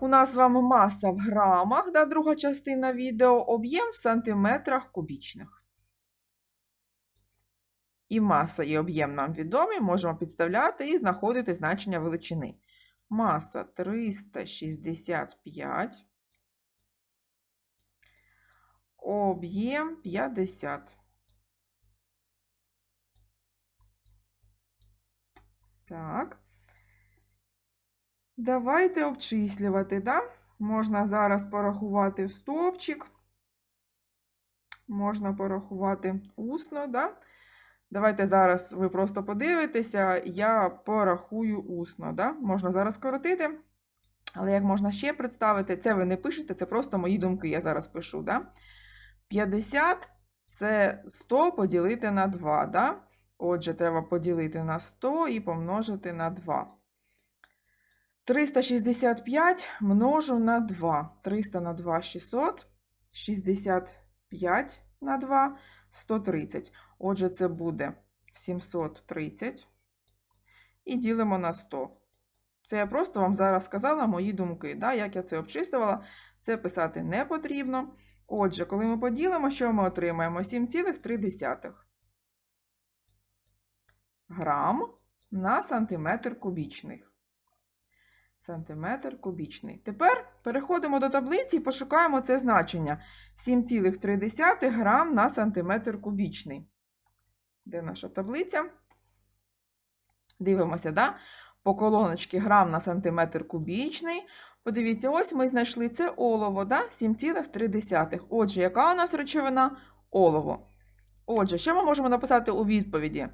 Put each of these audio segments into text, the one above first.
У нас з вами маса в грамах, да, друга частина відео, об'єм в сантиметрах кубічних. І маса і об'єм нам відомі, можемо підставляти і знаходити значення величини. Маса 365, об'єм 50. Так. Давайте обчислювати, да? Можна зараз порахувати в стовпчик. Можна порахувати усно, да? Давайте зараз ви просто подивитеся, я порахую усно, да? Можна зараз скоротити. Але як можна ще представити, це ви не пишете, це просто мої думки, я зараз пишу, да? 50 це 100 поділити на 2, да? Отже, треба поділити на 100 і помножити на 2. 365 множу на 2. 300 на 2 600. 65 на 2 130. Отже, це буде 730. І ділимо на 100. Це я просто вам зараз сказала мої думки. Да? Як я це обчислювала, це писати не потрібно. Отже, коли ми поділимо, що ми отримаємо? 7,3 грам на сантиметр кубічний. Сантиметр кубічний. Тепер переходимо до таблиці і пошукаємо це значення. 7,3 грам на сантиметр кубічний. Де наша таблиця? Дивимося, да? по колоночці грам на сантиметр кубічний. Подивіться, ось ми знайшли це олово, да? 7,3. Отже, яка у нас речовина? Олово. Отже, що ми можемо написати у відповіді?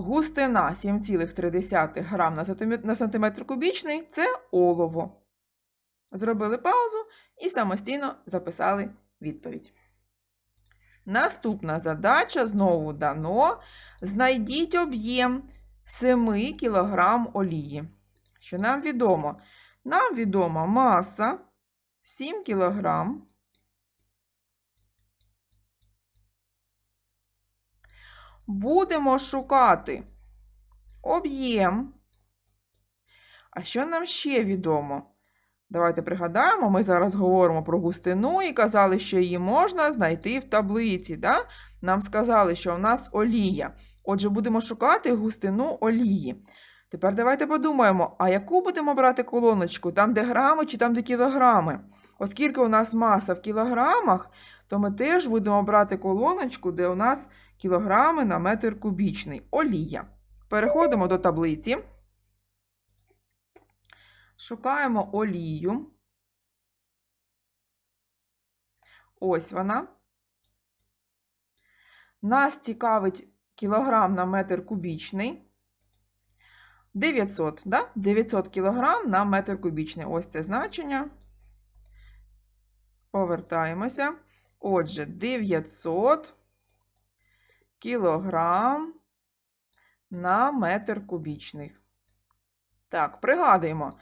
Густина 7,3 грам на сантиметр, кубічний це олово. Зробили паузу і самостійно записали відповідь. Наступна задача знову дано. Знайдіть об'єм 7 кг олії. Що нам відомо? Нам відома маса 7 кг. Будемо шукати об'єм. А що нам ще відомо? Давайте пригадаємо, ми зараз говоримо про густину і казали, що її можна знайти в таблиці. Да? Нам сказали, що у нас олія. Отже, будемо шукати густину олії. Тепер давайте подумаємо, а яку будемо брати колоночку? Там, де грами чи там, де кілограми? Оскільки у нас маса в кілограмах, то ми теж будемо брати колоночку, де у нас кілограми на метр кубічний. Олія. Переходимо до таблиці. Шукаємо олію. Ось вона. Нас цікавить кілограм на метр кубічний. 900, да? 900 кілограм на метр кубічний. Ось це значення. Повертаємося. Отже, 900 кілограм на метр кубічний. Так, пригадуємо.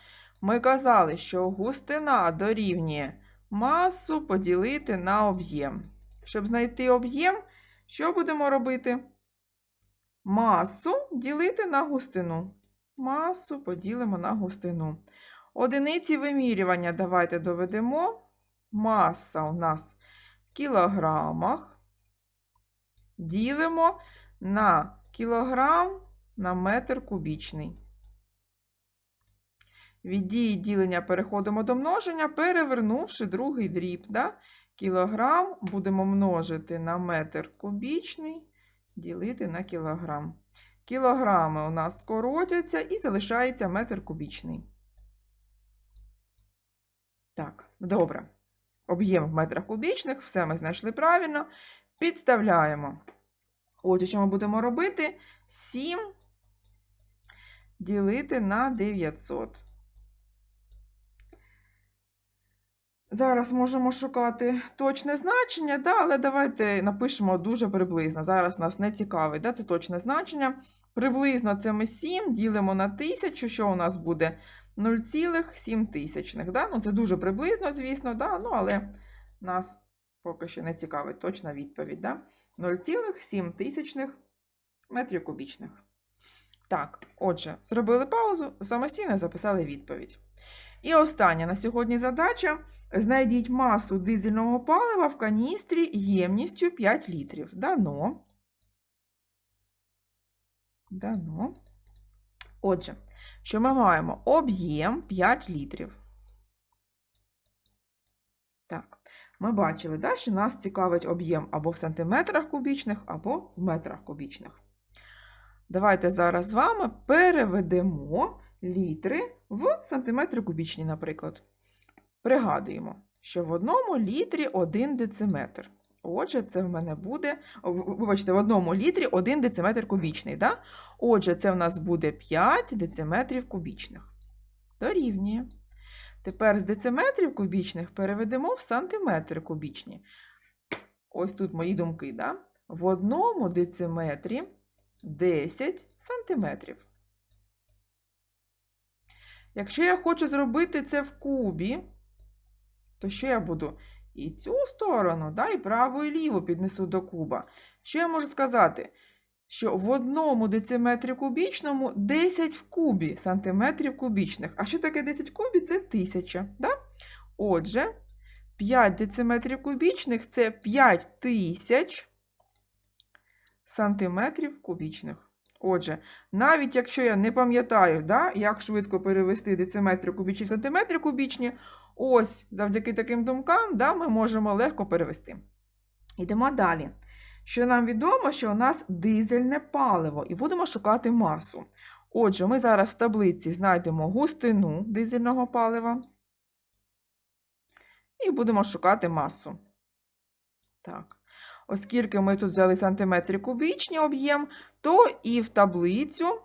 Ми казали, що густина дорівнює масу поділити на об'єм. Щоб знайти об'єм, що будемо робити? Масу ділити на густину. Масу поділимо на густину. Одиниці вимірювання давайте доведемо. Маса у нас в кілограмах. Ділимо на кілограм на метр кубічний. Від дії ділення переходимо до множення, перевернувши другий дріб. Да? Кілограм будемо множити на метр кубічний, ділити на кілограм. Кілограми у нас скоротяться і залишається метр кубічний. Так, добре. Об'єм в метрах кубічних, все ми знайшли правильно. Підставляємо. Отже, що ми будемо робити? 7 ділити на 900. Зараз можемо шукати точне значення, да, але давайте напишемо дуже приблизно. Зараз нас не цікавить, да, це точне значення. Приблизно це ми 7 ділимо на 1000, що у нас буде 0,7 тисячних. Да? Ну, це дуже приблизно, звісно, да, ну, але нас поки що не цікавить точна відповідь. Да? 0,7 тисячних метрів кубічних. Так, отже, зробили паузу, самостійно записали відповідь. І остання на сьогодні задача: знайдіть масу дизельного палива в каністрі ємністю 5 літрів. Дано. Дано. Отже, що ми маємо? Об'єм 5 літрів. Так, ми бачили, да, що нас цікавить об'єм або в сантиметрах кубічних, або в метрах кубічних. Давайте зараз з вами переведемо літри в сантиметри кубічні, наприклад. Пригадуємо, що в одному літрі 1 дециметр. Отже, це в мене буде, вибачте, в одному літрі 1 дециметр кубічний. Да? Отже, це в нас буде 5 дециметрів кубічних. Дорівнює. Тепер з дециметрів кубічних переведемо в сантиметри кубічні. Ось тут мої думки. Да? В одному дециметрі 10 сантиметрів. Якщо я хочу зробити це в кубі, то що я буду? І цю сторону, да, і праву, і ліву піднесу до куба. Що я можу сказати? Що в одному дециметрі кубічному 10 в кубі сантиметрів кубічних. А що таке 10 в кубі? Це 1000. Да? Отже, 5 дециметрів кубічних це 5000 сантиметрів кубічних. Отже, навіть якщо я не пам'ятаю, да, як швидко перевести дециметри кубічні в сантиметри кубічні, ось завдяки таким думкам да, ми можемо легко перевести. Йдемо далі. Що нам відомо, що у нас дизельне паливо, і будемо шукати масу. Отже, ми зараз в таблиці знайдемо густину дизельного палива і будемо шукати масу. Так. Оскільки ми тут взяли сантиметри кубічні об'єм, то і в таблицю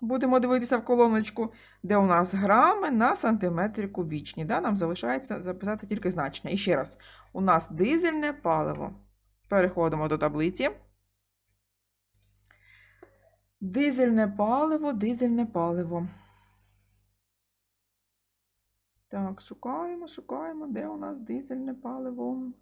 будемо дивитися в колоночку, де у нас грами на сантиметри кубічні. Да? Нам залишається записати тільки значення. І ще раз, у нас дизельне паливо. Переходимо до таблиці. Дизельне паливо, дизельне паливо. Так, шукаємо, шукаємо, де у нас дизельне паливо.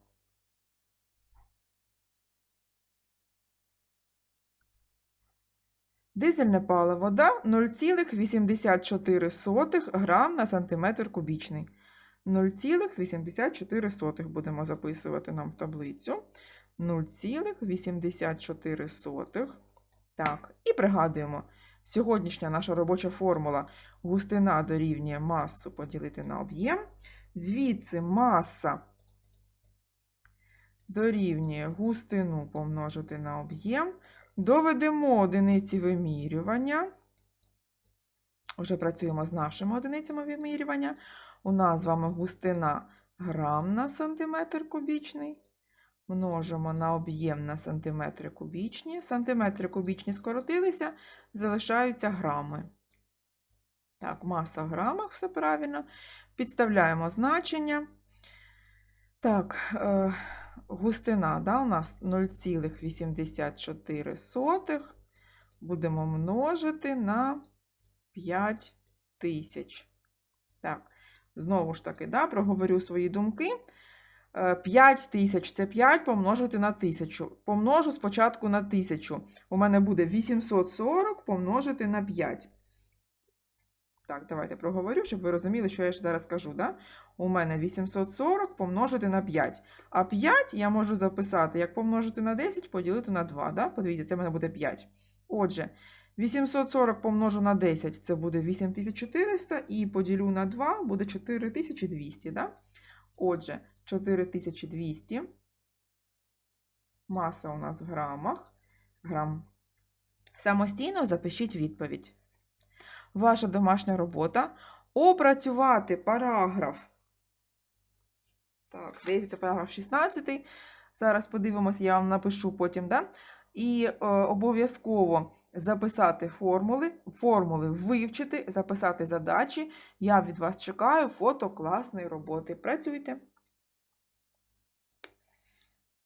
Дизельне паливо да, 0,84 грам на сантиметр кубічний. 0,84 будемо записувати нам в таблицю. 0,84. Так, і пригадуємо, сьогоднішня наша робоча формула густина дорівнює масу поділити на об'єм. Звідси маса дорівнює густину помножити на об'єм. Доведемо одиниці вимірювання. Вже працюємо з нашими одиницями вимірювання. У нас з вами густина грам на сантиметр кубічний. Множимо на об'єм на сантиметри кубічні. Сантиметри кубічні скоротилися, залишаються грами. Так, маса в грамах, все правильно. Підставляємо значення. Так, е, густина да, у нас 0,84. Будемо множити на 5000. Так, знову ж таки, да, проговорю свої думки. 5 тисяч це 5 помножити на 1000. Помножу спочатку на 1000. У мене буде 840 помножити на 5. Так, давайте проговорю, щоб ви розуміли, що я ж зараз кажу. Да? У мене 840 помножити на 5. А 5 я можу записати, як помножити на 10, поділити на 2. Да? Подивіться, це в мене буде 5. Отже, 840 помножу на 10 це буде 8400, і поділю на 2 буде 4200. Да? Отже, 4200. Маса у нас в грамах. Грам. Самостійно запишіть відповідь. Ваша домашня робота опрацювати параграф. Так, здається, параграф 16. Зараз подивимося, я вам напишу потім, да? І е, обов'язково записати формули, формули вивчити, записати задачі. Я від вас чекаю фото класної роботи. Працюйте!